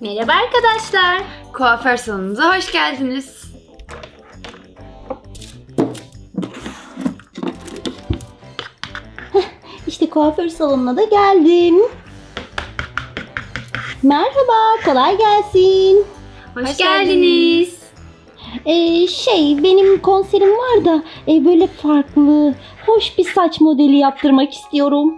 Merhaba arkadaşlar. Kuaför salonumuza hoş geldiniz. İşte kuaför salonuna da geldim. Merhaba, kolay gelsin. Hoş, Hoş geldiniz. Ee, şey, benim konserim var da e, böyle farklı, hoş bir saç modeli yaptırmak istiyorum.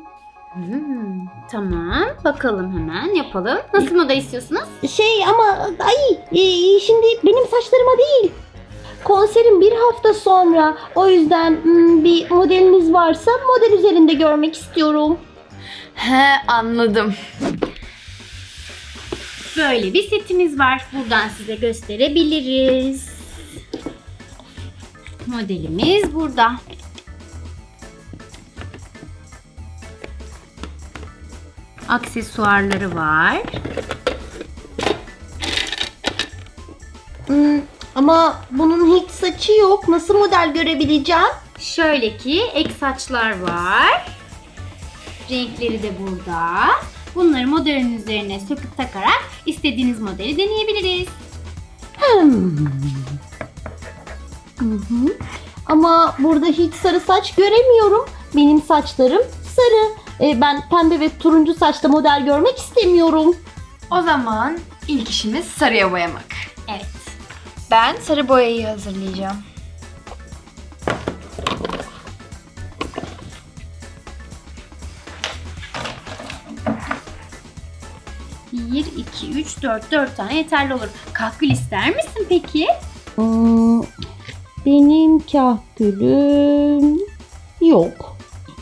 Hmm, tamam. Bakalım hemen yapalım. Nasıl model istiyorsunuz? Şey ama ay, e, şimdi benim saçlarıma değil. Konserim bir hafta sonra. O yüzden hmm, bir modeliniz varsa model üzerinde görmek istiyorum. He anladım. Böyle bir setimiz var. Buradan size gösterebiliriz. Modelimiz burada. Aksesuarları var. Hmm, ama bunun hiç saçı yok. Nasıl model görebileceğim? Şöyle ki ek saçlar var. Renkleri de burada. Bunları modelin üzerine söküp takarak istediğiniz modeli deneyebiliriz. Hmm. Hı hı. Ama burada hiç sarı saç göremiyorum. Benim saçlarım sarı. E, ben pembe ve turuncu saçta model görmek istemiyorum. O zaman ilk işimiz sarıya boyamak. Evet. Ben sarı boyayı hazırlayacağım. Bir, iki, üç, dört, dört tane yeterli olur. Kahkül ister misin peki? Hmm, benim kahkülüm yok.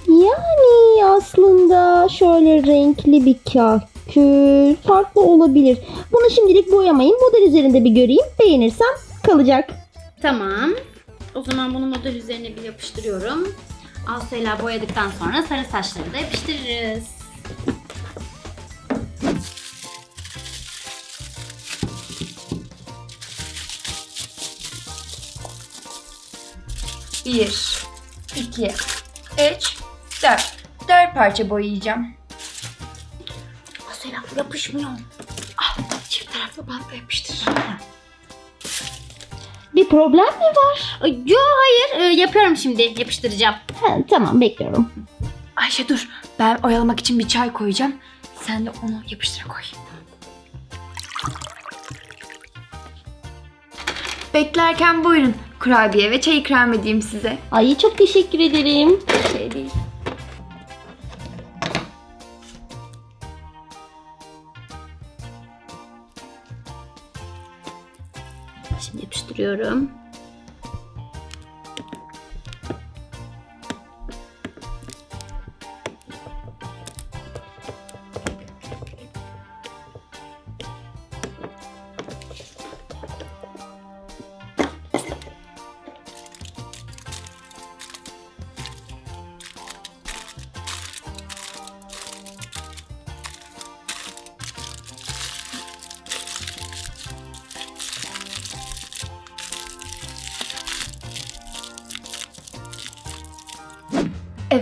Yani aslında şöyle renkli bir kahkül farklı olabilir. Bunu şimdilik boyamayın. Model üzerinde bir göreyim. Beğenirsem kalacak. Tamam. O zaman bunu model üzerine bir yapıştırıyorum. Asayla boyadıktan sonra sarı saçları da yapıştırırız. Bir, iki, üç, dört. Dört parça boyayacağım. Asayla yapışmıyor. Ah, çift taraflı bantla yapıştır. Bir problem mi var? Yo hayır Ee, yapıyorum şimdi yapıştıracağım. Ha, tamam bekliyorum. Ayşe dur. Ben oyalamak için bir çay koyacağım. Sen de onu yapıştıra koy. Beklerken buyurun. Kurabiye ve çay ikram edeyim size. Ay çok teşekkür ederim. Şey değil. Şimdi yapıştırıyorum.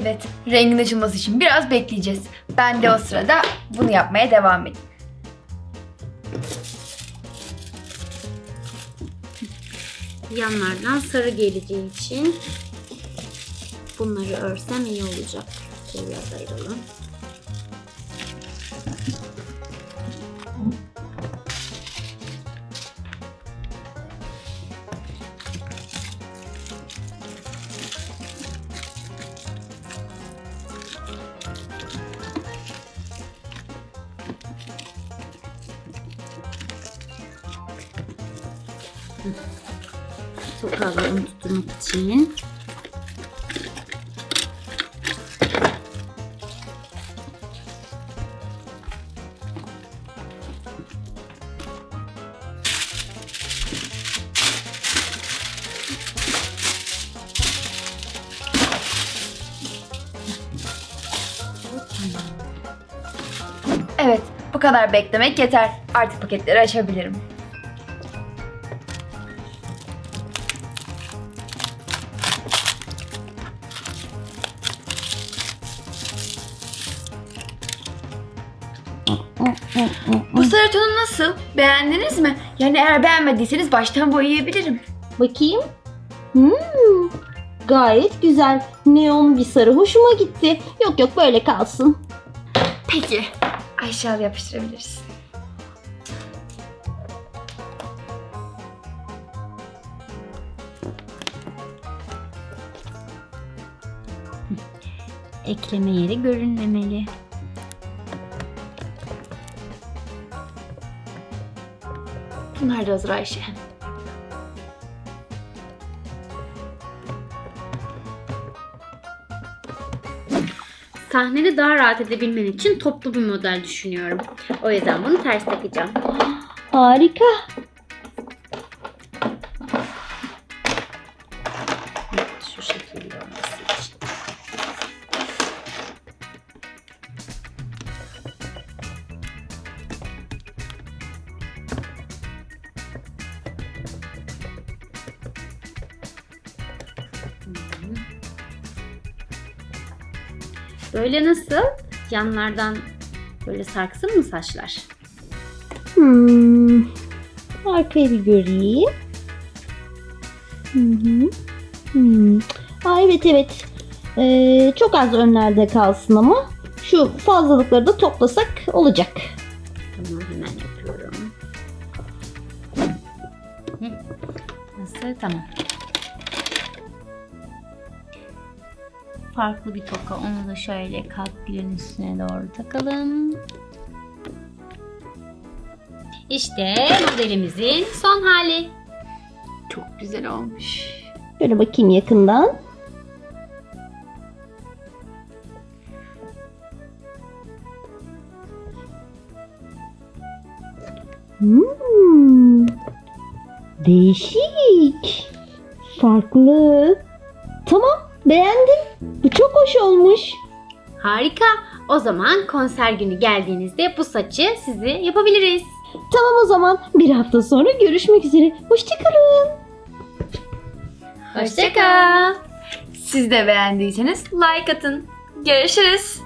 Evet, rengin açılması için biraz bekleyeceğiz. Ben de o sırada bunu yapmaya devam edeyim. Yanlardan sarı geleceği için bunları örsem iyi olacak. Şöyle ayıralım. Toparlarını tutturmak için. Evet, bu kadar beklemek yeter. Artık paketleri açabilirim. Bu sarı tonu nasıl? Beğendiniz mi? Yani eğer beğenmediyseniz baştan boyayabilirim. Bakayım. Hmm, gayet güzel. Neon bir sarı hoşuma gitti. Yok yok böyle kalsın. Peki. Ayşe al yapıştırabiliriz. Ekleme yeri görünmemeli. Bunlar da hazır Ayşe. Sahnede daha rahat edebilmen için toplu bir model düşünüyorum. O yüzden bunu ters takacağım. Harika. Böyle nasıl? Yanlardan böyle sarksın mı saçlar? Hmm. Arkayı bir göreyim. Hı hı. Hmm. Aa, evet evet. Ee, çok az önlerde kalsın ama şu fazlalıkları da toplasak olacak. Tamam hemen yapıyorum. Hı. Nasıl? Tamam. Farklı bir toka. Onu da şöyle kalplerin üstüne doğru takalım. İşte modelimizin son hali. Çok güzel olmuş. Şöyle bakayım yakından. Hmm. Değişik. Farklı. Tamam beğendim. Bu çok hoş olmuş. Harika. O zaman konser günü geldiğinizde bu saçı sizi yapabiliriz. Tamam o zaman bir hafta sonra görüşmek üzere. Hoşçakalın. Hoşçakal. Siz de beğendiyseniz like atın. Görüşürüz.